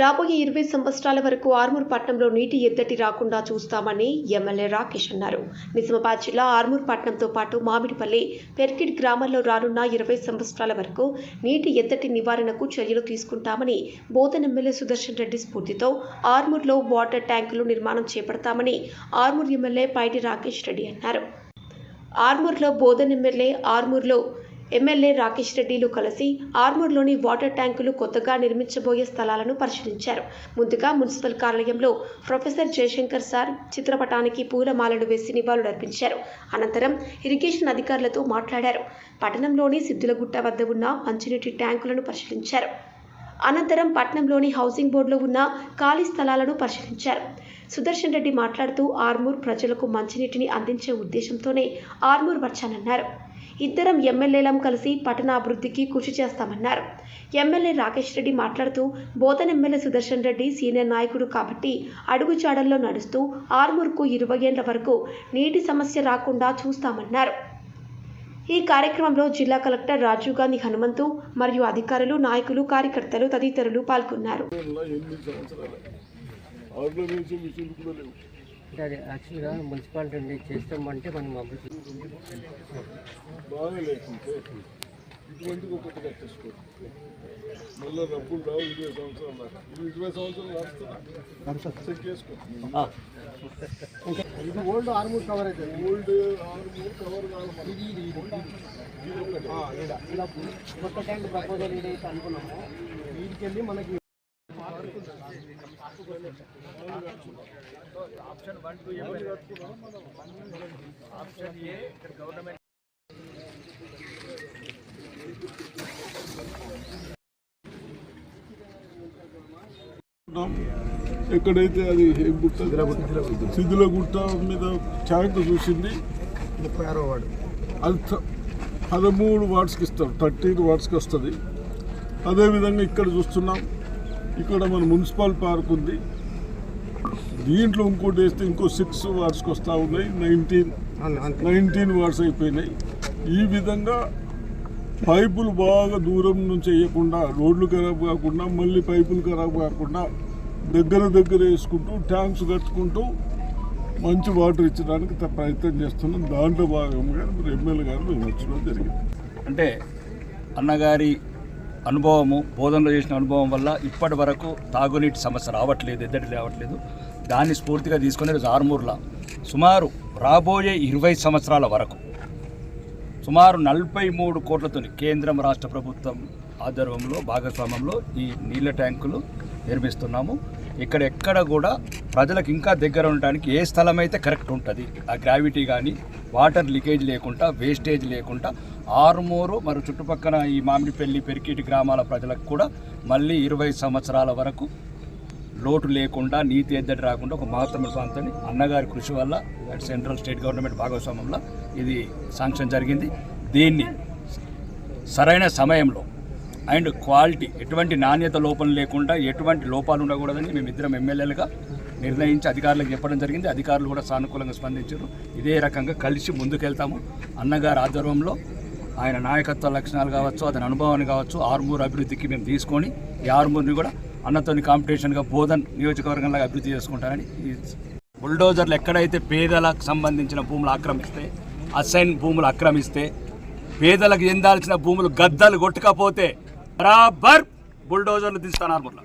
రాబోయే ఇరవై సంవత్సరాల వరకు ఆర్మూర్ పట్నంలో నీటి ఎద్దటి రాకుండా చూస్తామని ఎమ్మెల్యే రాకేష్ అన్నారు. నిజామాబాద్ జిల్లా ఆర్మూర్ పట్నంతో పాటు మామిడిపల్లి పెర్కిడ్ గ్రామాల్లో రానున్న ఇరవై సంవత్సరాల వరకు నీటి ఎద్దటి నివారణకు చర్యలు తీసుకుంటామని బోధన్ ఎమ్మెల్యే సుదర్శన్ రెడ్డి స్ఫూర్తితో ఆర్మూర్లో వాటర్ ట్యాంకులు నిర్మాణం చేపడతామని ఆర్మూర్ ఎమ్మెల్యే పైటి రాకేష్ రెడ్డి అన్నారు. ఆర్మూర్లో బోధన్ ఎమ్మెల్యే ఆర్మూర్లో ఎమ్మెల్యే రాకేష్ రెడ్డిలు కలిసి ఆర్మూర్లోని వాటర్ ట్యాంకులు కొత్తగా నిర్మించబోయే స్థలాలను పరిశీలించారు. ముందుగా మున్సిపల్ కార్యాలయంలో ప్రొఫెసర్ జయశంకర్ సార్ చిత్రపటానికి పూలమాలలు వేసి నివాళులర్పించారు. అనంతరం ఇరిగేషన్ అధికారులతో మాట్లాడారు. పట్టణంలోని సిద్ధులగుట్ట వద్ద ఉన్న మంచినీటి ట్యాంకులను పరిశీలించారు. అనంతరం పట్నంలోని హౌసింగ్ బోర్డులో ఉన్న ఖాళీ స్థలాలను పరిశీలించారు. సుదర్శన్ రెడ్డి మాట్లాడుతూ ఆర్మూర్ ప్రజలకు మంచినీటిని అందించే ఉద్దేశంతోనే ఆర్మూర్ వచ్చానన్నారు. ఇద్దరం ఎమ్మెల్యేలం కలిసి పట్టణాభివృద్ధికి కృషి చేస్తామన్నారు. ఎమ్మెల్యే రాకేష్ రెడ్డి మాట్లాడుతూ బోధన్ ఎమ్మెల్యే సుదర్శన్ రెడ్డి సీనియర్ నాయకుడు కాబట్టి అడుగుజాడల్లో నడుస్తూ ఆర్మూర్కు ఇరవై ఏళ్ళ వరకు నీటి సమస్య రాకుండా చూస్తామన్నారు. ఈ కార్యక్రమంలో జిల్లా కలెక్టర్ రాజీవ్ గాంధీ హనుమంతు మరియు అధికారులు నాయకులు కార్యకర్తలు తదితరులు పాల్గొన్నారు. అంటే అది యాక్చువల్గా మున్సిపాలిటీ నుండి చేస్తామంటే మనం అభివృద్ధి మళ్ళీ డబ్బులు రావు ఇరవై సంవత్సరాలు దాకా ఇది ఇరవై సంవత్సరాలు ఓల్డ్ ఆర్మూర్ కవర్ అయితే. ఓల్డ్ ఆరు కవర్ కావాలి. ఇది ఇది ఇది ఒకటి ఇలా కొత్త ట్యాంక్ ప్రపోజల్ ఏదైతే అనుకున్నామో వీటికి వెళ్ళి మనకి ఎక్కడైతే అది గుట్ట సిద్ధుల గుట్ట మీద ట్యాంక్ చూసింది ముప్పై ఆరో వాడు అది పదమూడు వాట్స్కి ఇస్తారు థర్టీన్ వాట్స్కి వస్తుంది అదేవిధంగా ఇక్కడ చూస్తున్నాం ఇక్కడ మన మున్సిపల్ పార్క్ ఉంది. దీంట్లో ఇంకోటి వేస్తే ఇంకో సిక్స్ వాట్స్కి వస్తూ ఉన్నాయి. నైన్టీన్ నైన్టీన్ వాట్స్ అయిపోయినాయి. ఈ విధంగా పైపులు బాగా దూరం నుంచి వేయకుండా రోడ్లు ఖరాబ్ కాకుండా మళ్ళీ పైపులు ఖరాబ్ కాకుండా దగ్గర దగ్గర వేసుకుంటూ ట్యాంక్స్ కట్టుకుంటూ మంచి వాటర్ ఇచ్చడానికి త- ప్రయత్నం చేస్తున్నాం. దాంట్లో భాగంగా ఎమ్మెల్యే గారు మేము వచ్చడం జరిగింది. అంటే అన్నగారి అనుభవము బోధనలో చేసిన అనుభవం వల్ల ఇప్పటి వరకు తాగునీటి సమస్య రావట్లేదు ఎద్దడి రావట్లేదు. దాన్ని స్ఫూర్తిగా తీసుకునే ఈరోజు సుమారు రాబోయే ఇరవై సంవత్సరాల వరకు సుమారు నలభై మూడు కోట్లతో కేంద్రం రాష్ట్ర ప్రభుత్వం ఆధ్వర్యంలో భాగస్వామ్యంలో ఈ నీళ్ళ ట్యాంకులు నిర్మిస్తున్నాము. ఇక్కడ ఎక్కడ కూడా ప్రజలకు ఇంకా దగ్గర ఉండడానికి ఏ స్థలం అయితే కరెక్ట్ ఉంటుంది ఆ గ్రావిటీ కానీ వాటర్ లీకేజ్ లేకుండా వేస్టేజ్ లేకుండా ఆరుమూరు మరి చుట్టుపక్కల ఈ మామిడిపల్లి పెరికిటి గ్రామాల ప్రజలకు కూడా మళ్ళీ ఇరవై సంవత్సరాల వరకు లోటు లేకుండా నీతి ఎద్దడి రాకుండా ఒక మహత్తమ ప్రాంతాన్ని అన్నగారి కృషి వల్ల అటు సెంట్రల్ స్టేట్ గవర్నమెంట్ భాగస్వామ్యంలో ఇది శాంక్షన్ జరిగింది. దీన్ని సరైన సమయంలో అండ్ క్వాలిటీ ఎటువంటి నాణ్యత లోపం లేకుండా ఎటువంటి లోపాలు ఉండకూడదని మేము ఇద్దరం ఎమ్మెల్యేలుగా నిర్ణయించి అధికారులకు చెప్పడం జరిగింది. అధికారులు కూడా సానుకూలంగా స్పందించారు. ఇదే రకంగా కలిసి ముందుకెళ్తాము. అన్నగారి ఆధ్వర్యంలో ఆయన నాయకత్వ లక్షణాలు కావచ్చు అతని అనుభవాన్ని కావచ్చు ఆర్మూర్ అభివృద్ధికి మేము తీసుకొని ఈ ఆర్మూర్ని కూడా అన్నతోని కాంపిటీషన్గా బోధన్ నియోజకవర్గంలాగా అభివృద్ధి చేసుకుంటారని బుల్డోజర్లు ఎక్కడైతే పేదలకు సంబంధించిన భూములు ఆక్రమిస్తే అసైన్ భూములు ఆక్రమిస్తే పేదలకు చెందాల్సిన భూములు గద్దలు కొట్టుకపోతే బరాబర్ బుల్డోజర్లు తీస్తాను ఆర్మూర్లో.